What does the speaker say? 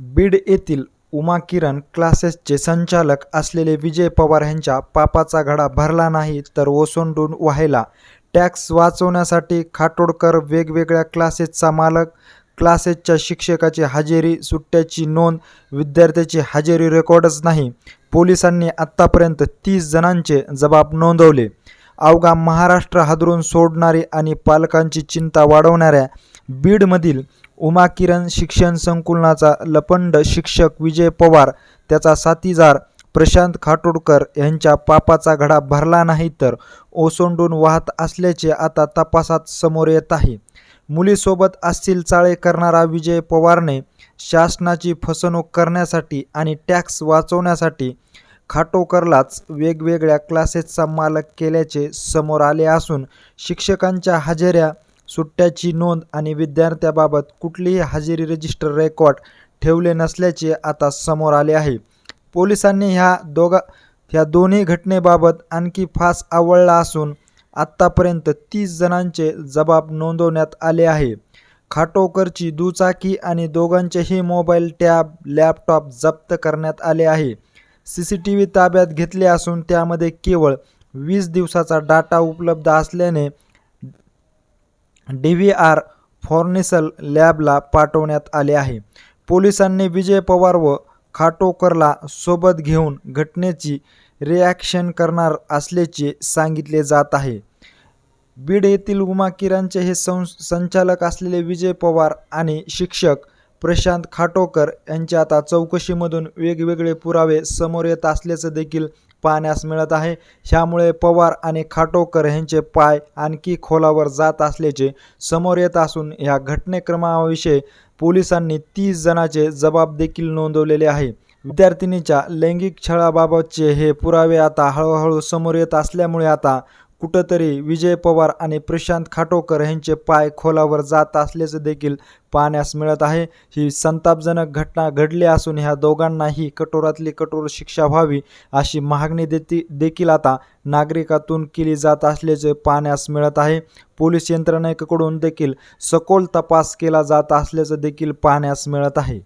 बीड येथील उमा किरण क्लासेसचे संचालक असलेले विजय पवार यांच्या पापाचा घडा भरला नाही तर ओसंडून व्हायला टॅक्स वाचवण्यासाठी खाटोडकर वेगवेगळ्या क्लासेसचा मालक क्लासेसच्या शिक्षकाची हजेरी सुट्ट्याची नोंद विद्यार्थ्याची हजेरी रेकॉर्डच नाही. पोलिसांनी आत्तापर्यंत तीस जणांचे जबाब नोंदवले. अवघा महाराष्ट्र हादरून सोडणारी आणि पालकांची चिंता वाढवणाऱ्या बीडमधील उमा किरण शिक्षण संकुलनाचा लपंड शिक्षक विजय पवार त्याचा साथीदार प्रशांत खाटोडकर यांच्या पापाचा घडा भरला नाही तर ओसंडून वाहत असल्याचे आता तपासात समोर येत आहे. मुलीसोबत असतील चाळे करणारा विजय पवारने शासनाची फसवणूक करण्यासाठी आणि टॅक्स वाचवण्यासाठी खाटोकरलाच वेगवेगळ्या क्लासेसचा मालक केल्याचे समोर आले असून शिक्षकांच्या हजेऱ्या सुट्ट्याची नोंद आणि विद्यार्थ्याबाबत कुठलीही हजेरी रजिस्टर रेकॉर्ड ठेवले नसल्याचे आता समोर आले आहे. पोलिसांनी ह्या दोघा ह्या दोन्ही घटनेबाबत आणखी फास आवळला असून आत्तापर्यंत तीस जणांचे जबाब नोंदवण्यात आले आहे. खाटोकरची दुचाकी आणि दोघांचेही मोबाईल टॅब लॅपटॉप जप्त करण्यात आले आहे. सी सी टी व्ही ताब्यात घेतले असून त्यामध्ये केवळ वीस दिवसाचा डाटा उपलब्ध असल्याने डी व्ही आर फॉर्निसल लॅबला पाठवण्यात आले आहे. पोलिसांनी विजय पवार व खाटोकरला सोबत घेऊन घटनेची रिॲक्शन करणार असल्याचे सांगितले जात आहे. बीड येथील उमा किरणचे हे सं संचालक असलेले विजय पवार आणि शिक्षक प्रशांत खाटोकर यांच्या आता चौकशीमधून वेगवेगळे पुरावे समोर येत असल्याचं देखील पाहण्यास मिळत आहे. ह्यामुळे पवार आणि खाटोकर यांचे पाय आणखी खोलावर जात असल्याचे समोर येत असून ह्या घटनेक्रमाविषयी पोलिसांनी तीस जणांचे जबाब देखील नोंदवलेले आहे. विद्यार्थिनीच्या लैंगिक छळाबाबतचे हे पुरावे आता हळूहळू समोर येत असल्यामुळे आता कुठंतरी विजय पवार आणि प्रशांत खाटोकर यांचे पाय खोलावर जात असल्याचं देखील पाहण्यास मिळत आहे. ही संतापजनक घटना घडली असून ह्या दोघांनाही कठोरातली कठोर शिक्षा व्हावी अशी मागणी देती देखील आता नागरिकातून केली जात असल्याचे पाहण्यास मिळत आहे. पोलीस यंत्रणेकडून देखील सखोल तपास केला जात असल्याचं देखील पाहण्यास मिळत आहे.